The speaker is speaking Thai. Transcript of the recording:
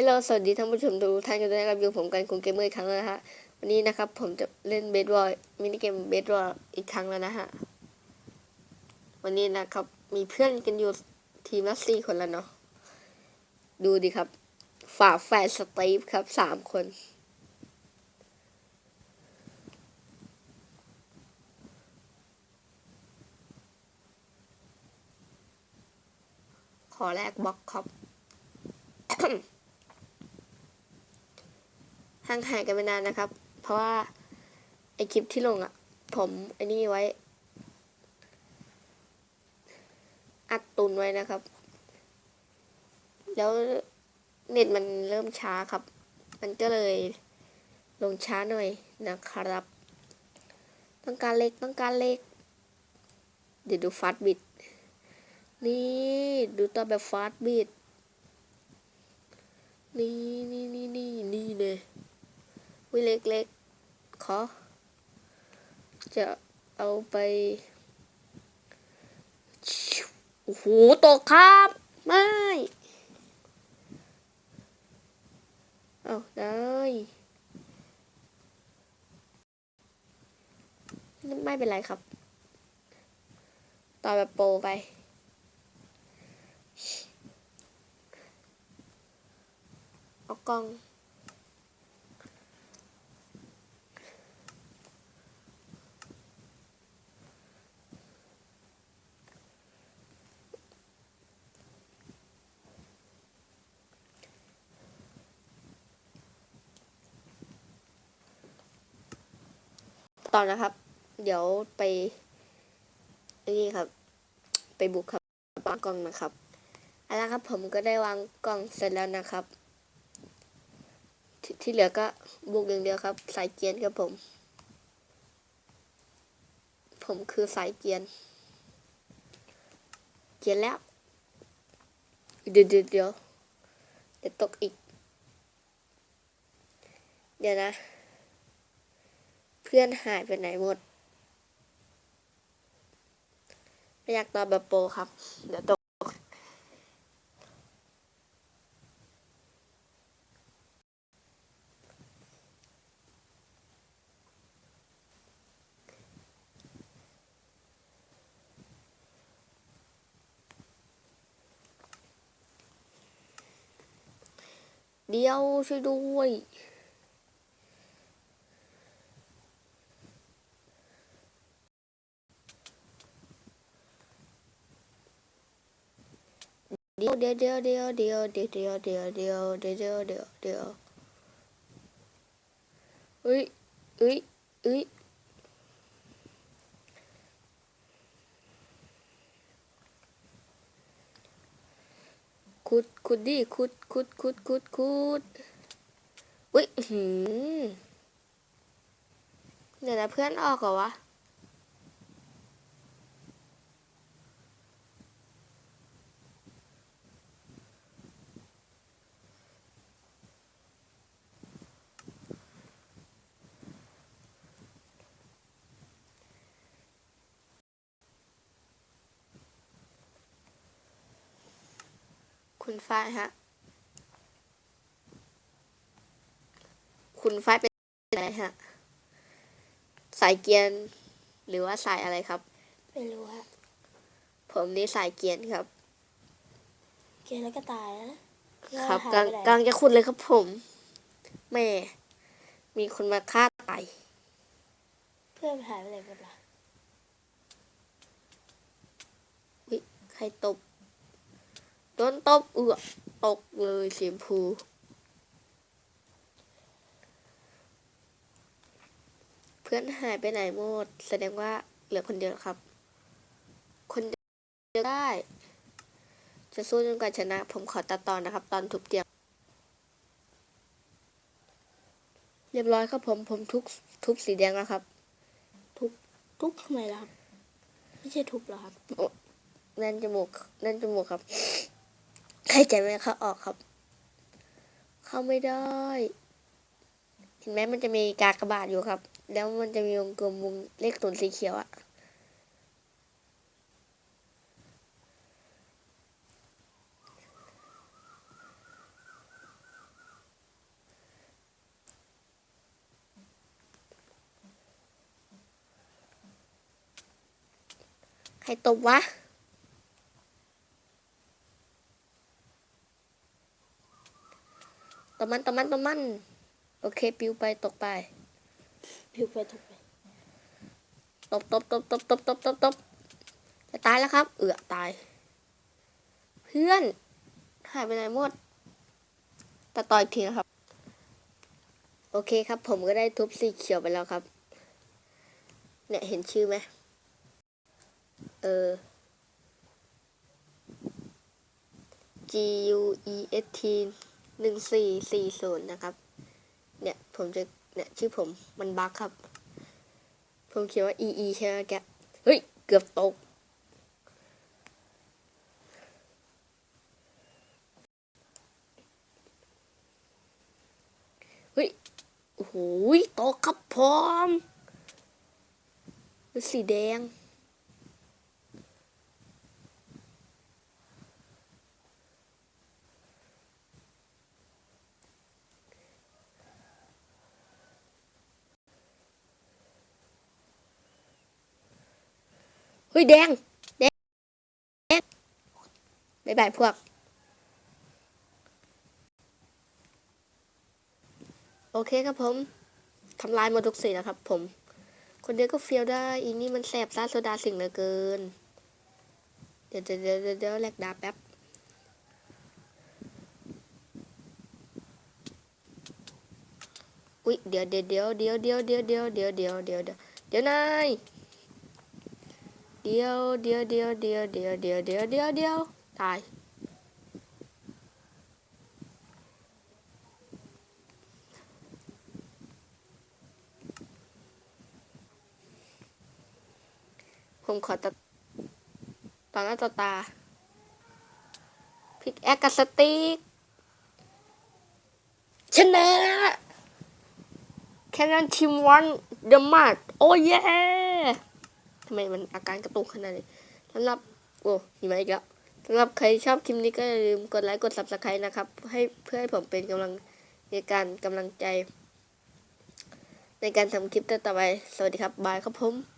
ฮัลโหลสวัสดีท่านผู้ชมทุกท่านกันด้วยนะครับอยู่ผมกันคุณเกมเมอร์อีกครั้งแล้วนะฮะวันนี้นะครับผมจะเล่นเบสบอลมินิเกมเบสบอลอีกครั้งแล้วนะฮะวันนี้นะครับมีเพื่อนกันอยู่ทีมละสี่คนแล้วเนาะดูดิครับ ฝาแฝดสตีฟครับสามคนขอแลกบล็อกครับ ห่างหายกันไปนานนะครับ เพราะว่าไอคลิปที่ลงอะ่ะ ผมไอนี่ไว้ อัดตุนไว้นะครับ แล้วเน็ตมันเริ่มช้าครับ มันก็เลยลงช้าหน่อยนะครับ ต้องการเล็กต้องการเล็ก เดี๋ยวดูฟาสบิดนี่ดูตัวแบบฟาสบิดนี่นี่นี่นี่นี่เลย วิเล็กๆขอ จะเอาไปโอ้โหตกครับ ไม่เอาได้ไม่เป็นไรครับ ต่อแบบโปรไปเอากล้อง ตอนนะครับ เดี๋ยวไปนี่ครับ ไปบุกครับวางกล้องนะครับเอาละครับผมก็ได้วางกล้องเสร็จแล้วนะครับที่ที่เหลือก็บุกอย่างเดียวครับ สายเกียนครับผม ผมคือสายเกียน เกียนแล้ว เดี๋ยวเดี๋ยวเดี๋ยวตกอีก เดี๋ยวนะ พื่อนหายไปไหนหมดไม่อยากตอบแบบโปรครับ เดี๋ยวตกเดียวช่วยด้วย เดียวเดียวเดียวเดียวเดียวเดียวเดียวเดียวเดียวเดียวเดียวเดียวเอ้ยเอ้ยเอ้ยขุดขุดดิขุดขุดขุดขุดขุดอุ้ยหืมเดี๋ยวนะเพื่อนออกเหรอวะ คุณฝ้ายฮะ คุณฝ้ายเป็นอะไรฮะ สายเกียร์หรือว่าสายอะไรครับ ไม่รู้ฮะ ผมนี่สายเกียร์ครับ เกณฑ์แล้วก็ตายแล้วนะครับหายกลางไปไหนกลางจะขุดเลยครับผมแม่ มีคนมาฆ่าตายเพื่อนหายไปไหนหมดล่ะวิใครตบ โดนตบเอือตกเลยสีชมพูเพื่อนหายไปไหนหมด แสดงว่าเหลือคนเดียวครับ คนเดียวได้ จะสู้จนกว่าชนะ ผมขอตัดตอนนะครับ ตอนทุบเตียงเรียบร้อยครับผมผมทุบทุบสีแดงแล้วครับ ทุบทำไมล่ะครับ ไม่ใช่ทุบเหรอครับแน่นจมูกแน่นจมูกครับ ใครใจไม่เข้าออกครับ เข้าไม่ได้ เห็นไหมมันจะมีกากระบาดอยู่ครับ แล้วมันจะมีวงกลมวงเลขศูนสีเขียวอะใครตบวะ ตบมันตบมันตบมัน โอเค ปิวไปตกไปผิวไปถูกไปตบตบตบตบตบตบตบตบจะตายแล้วครับ เอือตาย เพื่อนหายไปไหนหมดตัดต่ออีกทีนะครับ โอเคครับ ผมก็ได้ทุบสีเขียวไปแล้วครับ เนี่ยเห็นชื่อไหมเออ G U E S T หนึ่งสี่สี่ศูนย์นะครับ เนี่ยผมจะเนี่ยชื่อผมมันบั๊กครับ ผมเขียนว่า EE ใช่ไหมแกเฮ้ย เกือบตกเฮ้ยโอ้โหตกครับพร้อมสีแดง เฮ้ยแดง แดงแดงบายบายพวก โอเคครับผมทำลายหมดทุกสีแล้วครับผม คนเดียวก็เฟียวได้ อีนี่มันแสบซ่าโซดาสิ่งเหลือเกินเดี๋ยวเดี๋ยวเดี๋ยวเดี๋ยวแลกดาแป๊บอุ๊ยเดี๋ยวเดี๋ยวเดี๋ยวเดี๋ยวเดี๋ยวเดี๋ยวเดี๋ยวเดี๋ยวเดี๋ยวเดี๋ยวเดี๋ยวเดี๋ยวนาย เดียวเดียวเดียวเดียวเดียวเดียวเดียวเดียวเดียวตายผมขอตัดต่อหน้าต่อตาพิกแอคกับสติกชนะแค่นั้นทีมวันเดอะมาดโอ้ย ทำไมมันอาการกระตุกขนาดนี้สำหรับโอ้มีไหมาอีกแล้วสำหรับใครชอบคลิปนี้ก็อย่าลืมกดไลค์กด subscribe นะครับ ให้เพื่อให้ผมเป็นกำลังในการกำลังใจ ในการทำคลิปต่อไป สวัสดีครับ บายครับผม